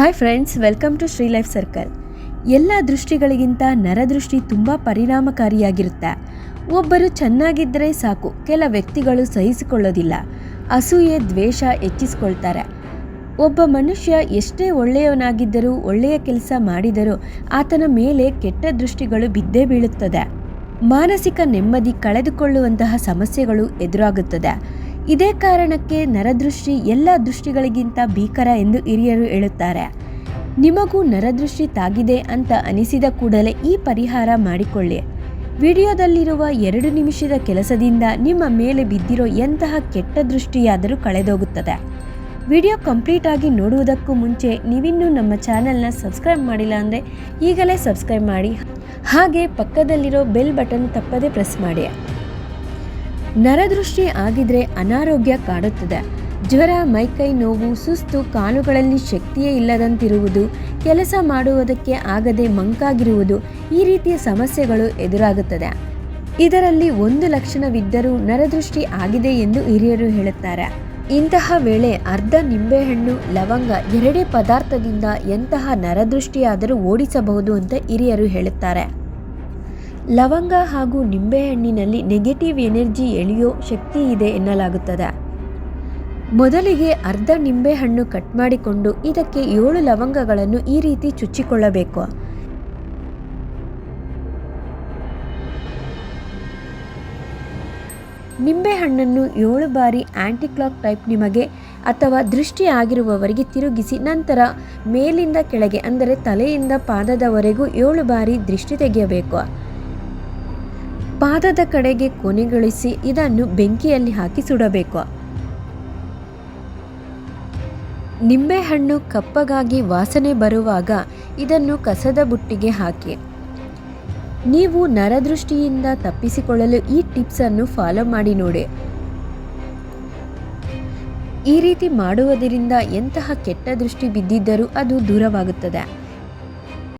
Hi friends welcome to Sri life circle ಎಲ್ಲ ದೃಷ್ಟಿಗಳಿಗಿಂತ ನರದೃಷ್ಟಿ ತುಂಬ ಪರಿಣಾಮಕಾರಿಯಾಗಿರುತ್ತೆ. ಒಬ್ಬರು ಚೆನ್ನಾಗಿದ್ದರೆ ಸಾಕು, ಕೆಲ ವ್ಯಕ್ತಿಗಳು ಸಹಿಸಿಕೊಳ್ಳೋದಿಲ್ಲ. ಅಸೂಯೆ, ದ್ವೇಷ ಹೆಚ್ಚಿಸ್ಕೊಳ್ತಾರೆ. ಒಬ್ಬ ಮನುಷ್ಯ ಎಷ್ಟೇ ಒಳ್ಳೆಯವನಾಗಿದ್ದರೂ, ಒಳ್ಳೆಯ ಕೆಲಸ ಮಾಡಿದರೂ ಆತನ ಮೇಲೆ ಕೆಟ್ಟ ದೃಷ್ಟಿಗಳು ಬಿದ್ದೇ ಬೀಳುತ್ತದೆ. ಮಾನಸಿಕ ನೆಮ್ಮದಿ ಕಳೆದುಕೊಳ್ಳುವಂತಹ ಸಮಸ್ಯೆಗಳು ಎದುರಾಗುತ್ತದೆ. ಇದೇ ಕಾರಣಕ್ಕೆ ನರದೃಷ್ಟಿ ಎಲ್ಲ ದೃಷ್ಟಿಗಳಿಗಿಂತ ಭೀಕರ ಎಂದು ಹಿರಿಯರು ಹೇಳುತ್ತಾರೆ. ನಿಮಗೂ ನರದೃಷ್ಟಿ ತಾಗಿದೆ ಅಂತ ಅನಿಸಿದ ಕೂಡಲೇ ಈ ಪರಿಹಾರ ಮಾಡಿಕೊಳ್ಳಿ. ವಿಡಿಯೋದಲ್ಲಿರುವ ಎರಡು ನಿಮಿಷದ ಕೆಲಸದಿಂದ ನಿಮ್ಮ ಮೇಲೆ ಬಿದ್ದಿರೋ ಎಂತಹ ಕೆಟ್ಟ ದೃಷ್ಟಿಯಾದರೂ ಕಳೆದೋಗುತ್ತದೆ. ವಿಡಿಯೋ ಕಂಪ್ಲೀಟ್ ಆಗಿ ನೋಡುವುದಕ್ಕೂ ಮುಂಚೆ ನೀವಿನ್ನೂ ನಮ್ಮ ಚಾನೆಲ್ನ ಸಬ್ಸ್ಕ್ರೈಬ್ ಮಾಡಿಲ್ಲ ಅಂದರೆ ಈಗಲೇ ಸಬ್ಸ್ಕ್ರೈಬ್ ಮಾಡಿ. ಹಾಗೆ ಪಕ್ಕದಲ್ಲಿರೋ ಬೆಲ್ ಬಟನ್ ತಪ್ಪದೇ ಪ್ರೆಸ್ ಮಾಡಿ. ನರದೃಷ್ಟಿ ಆಗಿದ್ರೆ ಅನಾರೋಗ್ಯ ಕಾಡುತ್ತದೆ. ಜ್ವರ, ಮೈಕೈ ನೋವು, ಸುಸ್ತು, ಕಾಲುಗಳಲ್ಲಿ ಶಕ್ತಿಯೇ ಇಲ್ಲದಂತಿರುವುದು, ಕೆಲಸ ಮಾಡುವುದಕ್ಕೆ ಆಗದೆ ಮಂಕಾಗಿರುವುದು ಈ ರೀತಿಯ ಸಮಸ್ಯೆಗಳು ಎದುರಾಗುತ್ತದೆ. ಇದರಲ್ಲಿ ಒಂದು ಲಕ್ಷಣವಿದ್ದರೂ ನರದೃಷ್ಟಿ ಆಗಿದೆ ಎಂದು ಹಿರಿಯರು ಹೇಳುತ್ತಾರೆ. ಇಂತಹ ವೇಳೆ ಅರ್ಧ ನಿಂಬೆಹಣ್ಣು, ಲವಂಗ ಎರಡೇ ಪದಾರ್ಥದಿಂದ ಎಂತಹ ನರದೃಷ್ಟಿಯಾದರೂ ಓಡಿಸಬಹುದು ಅಂತ ಹಿರಿಯರು ಹೇಳುತ್ತಾರೆ. ಲವಂಗ ಹಾಗೂ ನಿಂಬೆಹಣ್ಣಿನಲ್ಲಿ ನೆಗೆಟಿವ್ ಎನರ್ಜಿ ಎಳೆಯೋ ಶಕ್ತಿ ಇದೆ ಎನ್ನಲಾಗುತ್ತದೆ. ಮೊದಲಿಗೆ ಅರ್ಧ ನಿಂಬೆಹಣ್ಣು ಕಟ್ ಮಾಡಿಕೊಂಡು ಇದಕ್ಕೆ ಏಳು ಲವಂಗಗಳನ್ನು ಈ ರೀತಿ ಚುಚ್ಚಿಕೊಳ್ಳಬೇಕು. ನಿಂಬೆಹಣ್ಣನ್ನು ಏಳು ಬಾರಿ ಆ್ಯಂಟಿಕ್ಲಾಕ್ ಟೈಪ್ ನಿಮಗೆ ಅಥವಾ ದೃಷ್ಟಿ ಆಗಿರುವವರಿಗೆ ತಿರುಗಿಸಿ ನಂತರ ಮೇಲಿಂದ ಕೆಳಗೆ ಅಂದರೆ ತಲೆಯಿಂದ ಪಾದದವರೆಗೂ ಏಳು ಬಾರಿ ದೃಷ್ಟಿ ತೆಗೆಯಬೇಕು. ಪಾದದ ಕಡೆಗೆ ಕೊನೆಗೊಳಿಸಿ ಇದನ್ನು ಬೆಂಕಿಯಲ್ಲಿ ಹಾಕಿ ಸುಡಬೇಕು. ನಿಂಬೆಹಣ್ಣು ಕಪ್ಪಗಾಗಿ ವಾಸನೆ ಬರುವಾಗ ಇದನ್ನು ಕಸದ ಬುಟ್ಟಿಗೆ ಹಾಕಿ. ನೀವು ನರದೃಷ್ಟಿಯಿಂದ ತಪ್ಪಿಸಿಕೊಳ್ಳಲು ಈ ಟಿಪ್ಸನ್ನು ಫಾಲೋ ಮಾಡಿ ನೋಡಿ. ಈ ರೀತಿ ಮಾಡುವುದರಿಂದ ಎಂತಹ ಕೆಟ್ಟ ದೃಷ್ಟಿ ಬಿದ್ದಿದ್ದರೂ ಅದು ದೂರವಾಗುತ್ತದೆ.